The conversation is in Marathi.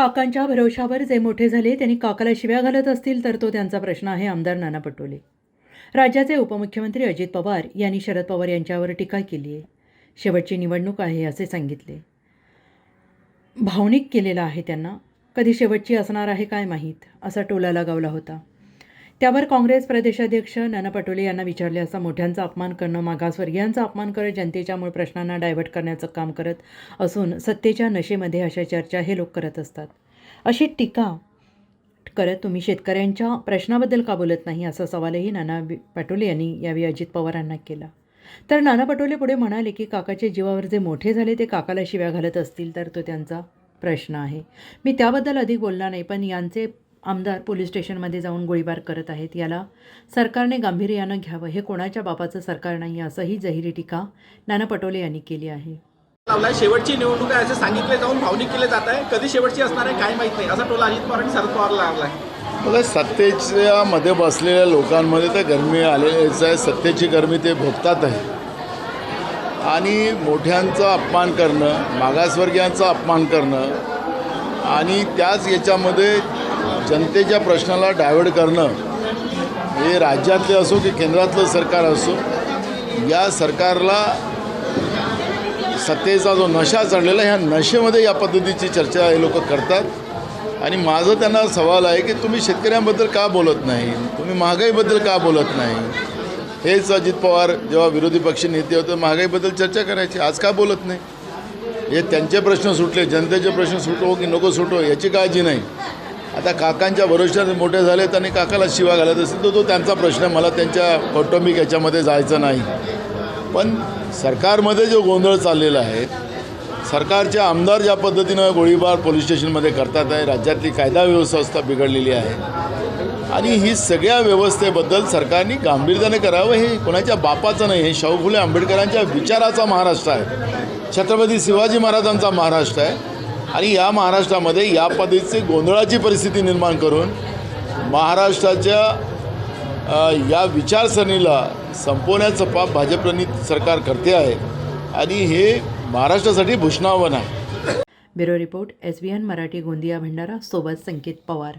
काकांच्या भरोशावर जे मोठे झाले त्यांनी काकाला शिव्या घालत असतील तर तो त्यांचा प्रश्न आहे आमदार नाना पटोले. राज्याचे उपमुख्यमंत्री अजित पवार यांनी शरद पवार यांच्यावर टीका केली आहे. शेवटची निवडणूक आहे असे सांगितले. भावनिक केलेला आहे त्यांना. कधी शेवटची असणार आहे काय माहीत? असा टोला लगावला होता. त्यावर काँग्रेस प्रदेशाध्यक्ष नाना पटोले यांना विचारले असता मोठ्यांचा अपमान करणं मागासवर्गीयांचा अपमान करत जनतेच्या मूळ प्रश्नांना डायव्हर्ट करण्याचं काम करत असून सत्तेच्या नशेमध्ये अशा चर्चा हे लोक करत असतात. अशी टीका करत तुम्ही शेतकऱ्यांच्या प्रश्नाबद्दल का बोलत नाही? असा सवालही नाना पटोले यांनी यावेळी अजित पवारांना केला. तर नाना पटोले पुढे म्हणाले की काकाच्या जीवावर जे मोठे झाले ते काकाला शिव्या घालत असतील तर तो त्यांचा प्रश्न आहे. मी त्याबद्दल अधिक बोलणार नाही पण यांचे आमदार पोलीस स्टेशनमध्ये जाऊन गोळीबार करत आहेत. याला सरकारने गांभीर्यानं घ्यावं हे कोणाच्या बापाचं सरकार नाही असंही जहिरी टीका नाना पटोले यांनी केली आहे. लावलाय शेवटची निवडणूक आहे असे सांगितले जाऊन भावनिक केले जात आहे. कधी शेवटची असणार आहे काय माहीत नाही. असा टोला अजित पवार आणि शरद पवार लावलाय बघा सत्तेच्या मध्ये बसलेल्या लोकांमध्ये तर गरमी आलेलीच आहे. सत्तेची गरमी ते भोगतात आहे. आणि मोठ्यांचा अपमान करणं मागासवर्गीयांचा अपमान करणं आणि त्याच याच्यामध्ये जनतेच्या प्रश्नाला डायव्हर्ट करणं हे राज्यातले असो की केंद्रातलं सरकार असो या सरकारला सत्तेचा जो नशा चढलेला ह्या नशेमध्ये या पद्धतीची चर्चा हे लोक करतात. आणि माझं त्यांना सवाल आहे की तुम्ही शेतकऱ्यांबद्दल का बोलत नाही? तुम्ही महागाईबद्दल का बोलत नाही? हेच अजित पवार जेव्हा विरोधी पक्ष नेते होते महागाईबद्दल चर्चा करायची. आज का बोलत नाही? हे त्यांचे प्रश्न सुटले जनतेचे प्रश्न सुटो की नको सुटो याची काळजी नाही. आता काकांच्या भरोश्याने मोठे झाले त्यांनी काकाला शिवा घालत असेल तर तो त्यांचा प्रश्न मला त्यांच्या कौटुंबिक याच्यामध्ये जायचं नाही. पण सरकारमध्ये जो गोंधळ चाललेला आहे सरकारचे आमदार ज्या पद्धतीनं गोळीबार पोलीस स्टेशनमध्ये करतात आहे राज्यातली कायदा व्यवस्था बिघडलेली आहे आणि ही सगळ्या व्यवस्थेबद्दल सरकारने गांभीर्याने करावं हे कोणाच्या बापाचं नाही हे शाहू फुले आंबेडकरांच्या विचाराचा महाराष्ट्र आहे. छत्रपती शिवाजी महाराजांचा महाराष्ट्र आहे. आणि या महाराष्ट्रामध्ये या पद्धतीची गोंधळाची परिस्थिती निर्माण करून महाराष्ट्राच्या या विचारसरणीला संपवण्याचं पाप भाजपनी सरकार करते आहे. आणि हे महाराष्ट्रासाठी भूषणावन आहे bureau report S B N Marathi Gondia Bhandara सोबत संकेत पवार.